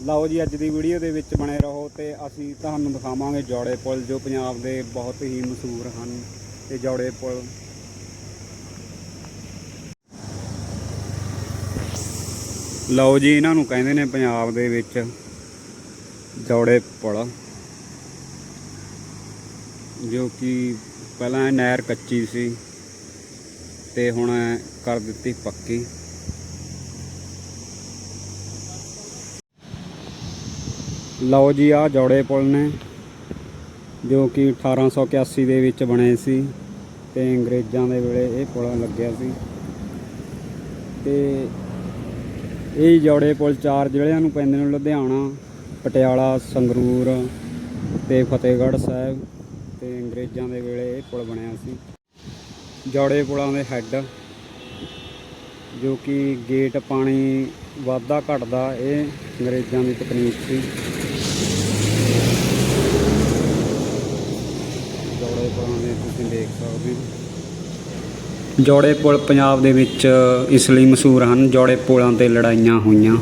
ਲਓ ਜੀ, ਅੱਜ ਦੀ ਵੀਡੀਓ ਦੇ ਵਿੱਚ ਬਣੇ ਰਹੋ ਤੇ ਅਸੀਂ ਤੁਹਾਨੂੰ ਦਿਖਾਵਾਂਗੇ ਜੋੜੇ ਪੁਲ ਜੋ ਪੰਜਾਬ ਦੇ ਬਹੁਤ ਹੀ ਮਸ਼ਹੂਰ ਹਨ। ਤੇ ਜੋੜੇ ਪੁਲ ਲਓ ਜੀ, ਇਹਨਾਂ ਨੂੰ ਕਹਿੰਦੇ ਨੇ ਪੰਜਾਬ ਦੇ ਵਿੱਚ ਜੋੜੇ ਪੁਲ, ਜੋ ਕਿ ਪਹਿਲਾਂ ਨਹਿਰ ਕੱਚੀ ਸੀ ਤੇ ਹੁਣ ਕਰ ਦਿੱਤੀ ਪੱਕੀ। ਲਓ ਜੀ ਆ ਜੋੜੇ ਪੁਲ ਨੇ, ਜੋ ਕਿ 1881 ਦੇ ਵਿੱਚ ਬਣੇ ਸੀ ਤੇ ਅੰਗਰੇਜ਼ਾਂ ਦੇ ਵੇਲੇ ਇਹ ਪੁਲ ਲੱਗਿਆ ਸੀ। ਤੇ ਇਹ ਜੋੜੇ ਪੁਲ ਚਾਰ ਜ਼ਿਲ੍ਹਿਆਂ ਨੂੰ ਪੈਂਦੇ ਨੇ, ਲੁਧਿਆਣਾ, ਪਟਿਆਲਾ, ਸੰਗਰੂਰ ਤੇ ਫਤਿਹਗੜ੍ਹ ਸਾਹਿਬ ਤੇ ਅੰਗਰੇਜ਼ਾਂ ਦੇ ਵੇਲੇ ਇਹ ਪੁਲ ਬਣਿਆ ਸੀ। ਜੋੜੇ ਪੁਲਾਂ ਦੇ ਹੈੱਡ ਜੋ ਕਿ ਗੇਟ ਪਾਣੀ ਵਾਧਾ ਘਟਦਾ, ਇਹ ਅੰਗਰੇਜ਼ਾਂ ਦੀ ਤਕਨੀਕ ਸੀ। ਜੋੜੇ ਪੁਲਾਂ ਦੇ ਤੁਸੀਂ ਦੇਖ ਸਕਦੇ ਹੋ। ਜੋੜੇ ਪੁਲ ਪੰਜਾਬ ਦੇ ਵਿੱਚ ਇਸ ਲਈ ਮਸ਼ਹੂਰ ਹਨ। ਜੋੜੇ ਪੁਲਾਂ ਤੇ ਲੜਾਈਆਂ ਹੋਈਆਂ।